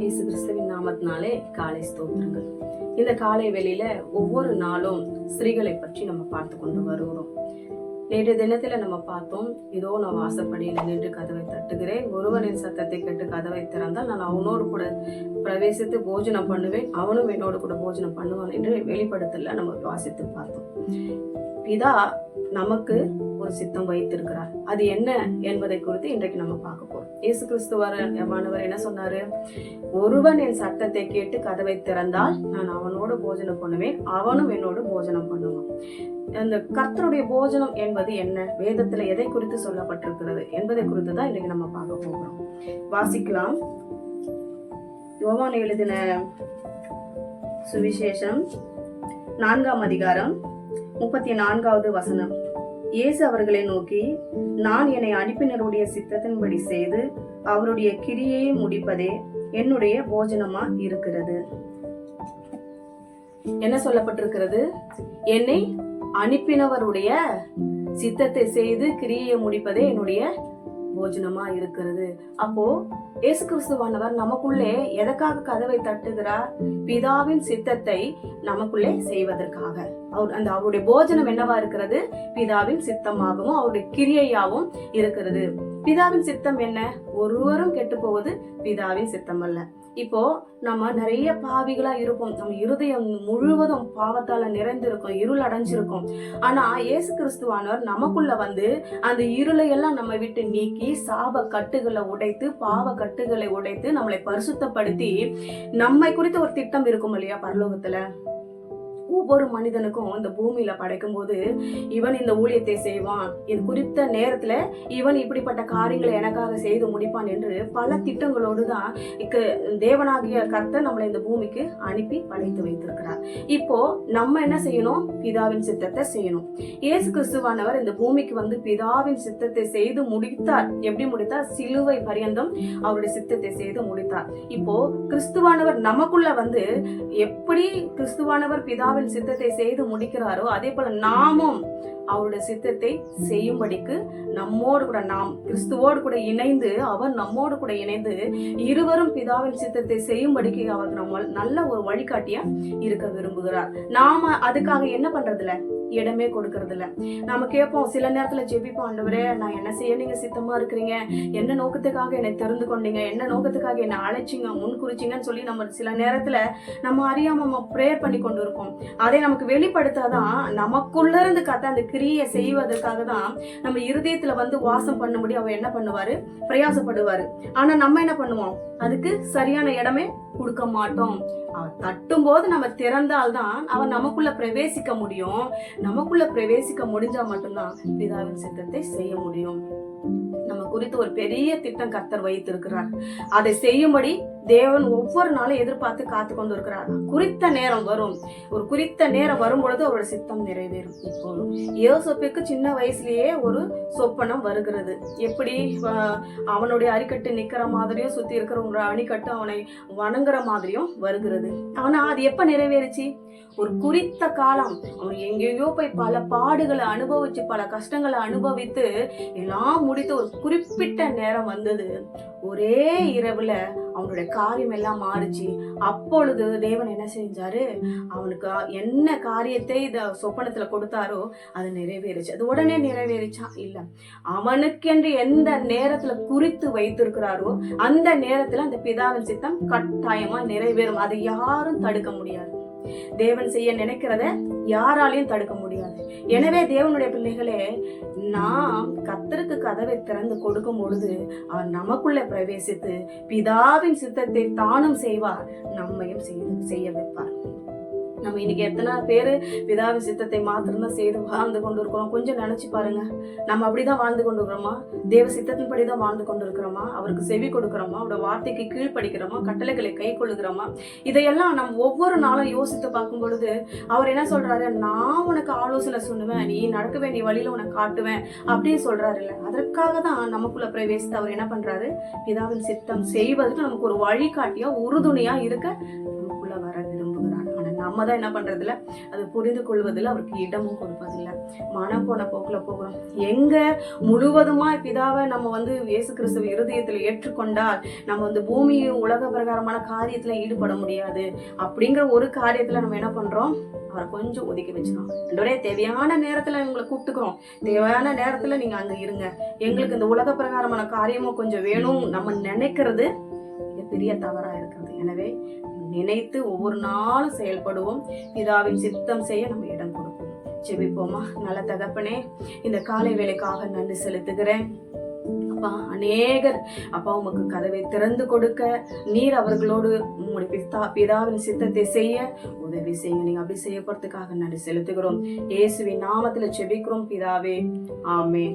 இயேசு கிறிஸ்துவின் நாமத்தினாலே காலை ஸ்தோத்திரங்கள். இந்த காலை வெளியில ஒவ்வொரு நாளும் ஸ்திரீகளை பற்றி நம்ம பார்த்து கொண்டு வருகிறோம். நேற்று தினத்துல நம்ம பார்த்தோம் இதோ நான் வாசப்படியில் நின்று கதவை தட்டுகிறேன். ஒருவரின் சத்தத்தை கேட்டு கதவை திறந்தால் நான் அவனோடு கூட பிரவேசித்து போஜனம் பண்ணுவேன். அவனும் என்னோடு கூட போஜனம் பண்ணுவான் என்று வெளிப்படுத்தல நம்ம வாசித்து பார்த்தோம். பிதா நமக்கு ஒரு சித்தம் வைத்திருக்கிறார். அது என்ன என்பதை குறித்து இன்றைக்கு நம்ம பார்க்க போறோம். இயேசு கிறிஸ்துவர் மாணவர் என்ன சொன்னாரு? ஒருவன் என் சட்டத்தை கேட்டு கதவை திறந்தால் நான் அவனோடு போஜனம் பண்ணுவேன் அவனும் என்னோடு போஜனம் பண்ணுவான். அந்த கர்த்தருடைய போஜனம் என்பது என்ன? வேதத்துல எதை குறித்து சொல்லப்பட்டிருக்கிறது என்பதை குறித்து தான் இன்றைக்கு நம்ம பார்க்க போகிறோம். வாசிக்கலாம். யோவான் எழுதின சுவிசேஷம் நான்காம் அதிகாரம் முப்பத்தி நான்காவது வசனம். இயேசு அவர்களை நோக்கி நான் என்னை அனுப்பினருடைய சித்தத்தின்படி செய்து அவருடைய கிரியையை முடிப்பதே என்னுடைய போஜனமா இருக்கிறது. என்ன சொல்லப்பட்டிருக்கிறது? என்னை அனுப்பினவருடைய சித்தத்தை செய்து கிரியையை முடிப்பதே என்னுடைய போஜனமா இருக்கிறது. அப்போ இயேசு கிறிஸ்துவானவர் நமக்குள்ளே எதற்காக கதவை தட்டுகிறார்? பிதாவின் சித்தத்தை நமக்குள்ளே செய்வதற்காக. அவர் அந்த அவருடைய போஜனம் என்னவா இருக்கிறது? பிதாவின் சித்தமாகவும் அவருடைய கிரியையாகவும் இருக்கிறது. பிதாவின் சித்தம் என்ன? ஒருவரும் கெட்டு போவது பிதாவின் சித்தம் அல்ல இப்போ நம்ம நிறைய பாவிகளா இருப்போம் நம்ம இருதயம் முழுவதும் பாவத்தால நிறைந்திருக்கும் இருள் அடைஞ்சிருக்கும் ஆனா இயேசு கிறிஸ்துவானவர் நமக்குள்ள வந்து அந்த இருளை எல்லாம் நம்ம விட்டு நீக்கி சாப கட்டுகளை உடைத்து பாவ கட்டுகளை உடைத்து நம்மளை பரிசுத்தப்படுத்தி நம்மை குறித்த ஒரு திட்டம் இருக்கும் இல்லையா பரலோகத்துல? ஒவ்வொரு மனிதனுக்கும் இந்த பூமியில படைக்கும் போது இவன் இந்த ஊழியத்தை செய்வான். இது குறித்த நேரத்துல இவன் இப்படிப்பட்ட காரியங்களை எனக்காக செய்து முடிப்பான் என்று பல திட்டங்களோடு தான் தேவனாகிய கர்த்தர் நம்மளை இந்த பூமிக்கு அனுப்பி படைத்து வைத்திருக்கிறார். இப்போ நம்ம என்ன செய்யணும்? பிதாவின் சித்தத்தை செய்யணும். இயேசு கிறிஸ்துவானவர் இந்த பூமிக்கு வந்து பிதாவின் சித்தத்தை செய்து முடித்தார். எப்படி முடித்தார்? சிலுவை பரியந்தம் அவருடைய சித்தத்தை செய்து முடித்தார். இப்போ கிறிஸ்துவானவர் நமக்குள்ள வந்து எப்படி கிறிஸ்துவானவர் பிதாவின் சித்தத்தை செய்து முடிக்கிறாரோ அதே போல நாமும் அவருடைய சித்தத்தை செய்யும்படிக்கு நம்மோடு கூட நாம் கிறிஸ்துவோடு கூட இணைந்து அவர் நம்மோடு கூட இணைந்து இருவரும் பிதாவின் சித்தத்தை செய்யும்படிக்கு அவர் நம்ம நல்ல ஒரு வழிகாட்டியா இருக்க விரும்புகிறார். நாம அதுக்காக என்ன பண்றதில்ல? இடமே கொடுக்கறது இல்ல நாம கேட்போம் சில நேரத்துல ஜெபிப்போம் ஆண்டவரே நான் என்ன செய்ய நீங்க சித்தமா இருக்கிறீங்க? என்ன நோக்கத்துக்காக என்னை தெரிந்து கொண்டீங்க? என்ன நோக்கத்துக்காக என்னை அழைச்சிங்க முன் குறிச்சிங்கன்னு சொல்லி நம்ம சில நேரத்துல நம்ம அறியாம நம்ம ப்ரேயர் பண்ணி கொண்டு இருக்கோம். அதை நமக்கு வெளிப்படுத்தாதான் நமக்குள்ள இருந்து கத்த அந்த கிரியை செய்வதற்காக தான் நம்ம இருதயத்துல வந்து வாசம் பண்ணும்படி அவர் என்ன பண்ணுவாரு? பிரயாசப்படுவாரு. ஆனா நம்ம என்ன பண்ணுவோம்? அதுக்கு சரியான இடமே கொடுக்க மாட்டோம். அவன் தட்டும் போது நம்ம திறந்தால்தான் அவன் நமக்குள்ள பிரவேசிக்க முடியும். நமக்குள்ள பிரவேசிக்க முடிஞ்சா மட்டும்தான் பிதாவின் சித்தத்தை செய்ய முடியும். நம்ம குறித்து ஒரு பெரிய திட்டம் கர்த்தர் வைத்திருக்கிறார். அதை செய்யும்படி தேவன் ஒவ்வொரு நாளும் எதிர்பார்த்து காத்து கொண்டு இருக்கிறார். குறித்த நேரம் வரும். ஒரு குறித்த நேரம் வரும் பொழுது அவரோட சித்தம் நிறைவேறும். இப்போது யோசப்புக்கு சின்ன வயசுலயே ஒரு சொப்பனம் வருகிறது. எப்படி? அவனுடைய அரிக்கட்டு நிக்கிற மாதிரியும் சுத்தி இருக்கிறவங்க அணிக்கட்டு அவனை வணங்குற மாதிரியும் வருகிறது. ஆனா அது எப்ப நிறைவேறுச்சு? ஒரு குறித்த காலம். அவன் எங்கெங்கயோ போய் பல பாடுகளை அனுபவிச்சு பல கஷ்டங்களை அனுபவித்து எல்லாம் முடித்து ஒரு குறிப்பிட்ட நேரம் வந்தது. ஒரே இரவுல அவனுடைய காரியம் எல்லாம் மாறுச்சு. அப்பொழுது தேவன் என்ன செஞ்சாரு? அவனுக்கு என்ன காரியத்தை இந்த சொப்பனத்துல கொடுத்தாரோ அது நிறைவேறுச்சு. அது உடனே நிறைவேறிச்சா? இல்ல. அவனுக்கென்று எந்த நேரத்துல குறித்து வைத்திருக்கிறாரோ அந்த நேரத்துல அந்த பிதாவின் சித்தம் கட்டாயமா நிறைவேறும். அதை யாரும் தடுக்க முடியாது. தேவன் செய்ய நினைக்கிறத யாராலையும் தடுக்க முடியாது. எனவே தேவனுடைய பிள்ளைகளே நாம் கத்தருக்கு கதவை திறந்து கொடுக்கும் பொழுது அவர் நமக்குள்ள பிரவேசித்து பிதாவின் சித்தத்தை தானும் செய்வார் நம்மையும் செய்ய வைப்பார். நம்ம இன்னைக்கு எத்தனை பேர் பிதாவி சித்தத்தை மாத்திரம்தான் செய்து வாழ்ந்து கொண்டு இருக்கிறோம் கொஞ்சம் நினச்சி பாருங்க. நம்ம அப்படிதான் வாழ்ந்து கொண்டு இருக்கிறோமா தேவ சித்தத்தின்படி தான் வாழ்ந்து கொண்டு இருக்கிறோமா அவருக்கு செவி கொடுக்குறோமா? அவரோட வார்த்தைக்கு கீழ்ப்படிக்கிறோமா கட்டளைகளை கை கொள்ளுகிறோமா? இதையெல்லாம் நம்ம ஒவ்வொரு நாளும் யோசித்து பார்க்கும் பொழுது அவர் என்ன சொல்றாரு? நான் உனக்கு ஆலோசனை சொல்லுவேன். நீ நடக்க வேண்டிய வழியில உனக்கு காட்டுவேன் அப்படின்னு சொல்றாரு இல்லை அதற்காக தான் நமக்குள்ள பிரவேசித்து அவர் என்ன பண்றாரு? பிதாவின் சித்தம் செய்வதற்கு நமக்கு ஒரு வழிகாட்டியா உறுதுணையா இருக்க நமக்குள்ள வர நம்ம தான் என்ன பண்ணுறதில்ல அது புரிந்து கொள்வதில் அவருக்கு இடமும் கொடுப்பதில்லை. மனம் போன போக்கில் போகிறோம். எங்க முழுவதுமா பிதாவை நம்ம வந்து இயேசு கிறிஸ்துவ இருதயத்தில் ஏற்றுக்கொண்டால் நம்ம வந்து பூமி உலக பிரகாரமான காரியத்தில் ஈடுபட முடியாது. அப்படிங்கிற ஒரு காரியத்தில் நம்ம என்ன பண்றோம்? அவரை கொஞ்சம் ஒதுக்கி வச்சிடும் ரெண்டோரே தேவையான நேரத்தில் உங்களை கூப்பிட்டுக்கிறோம். தேவையான நேரத்தில் நீங்கள் அங்கே இருங்க. எங்களுக்கு இந்த உலக பிரகாரமான காரியமும் கொஞ்சம் வேணும். நம்ம நினைக்கிறது பெரிய தவறாக இருக்கிறது எனவே நினைத்து ஒவ்வொரு நாளும் செயல்படுவோம். பிதாவின் சித்தம் செய்ய நம்ம இடம் கொடுப்போம். செபிப்போமா நல்ல தகப்பனே இந்த காலை வேலைக்காக நன்றி செலுத்துகிறேன். அப்பா அநேகர் அப்பா உமக்கு கதவை திறந்து கொடுக்க நீர் அவர்களோடு உங்களுடைய பிதா பிதாவின் சித்தத்தை செய்ய உதவி செய்யுங்க. நீங்க அப்படி செய்ய போறதுக்காக நன்றி செலுத்துகிறோம். இயேசுவின் நாமத்துல செபிக்கிறோம் பிதாவே ஆமே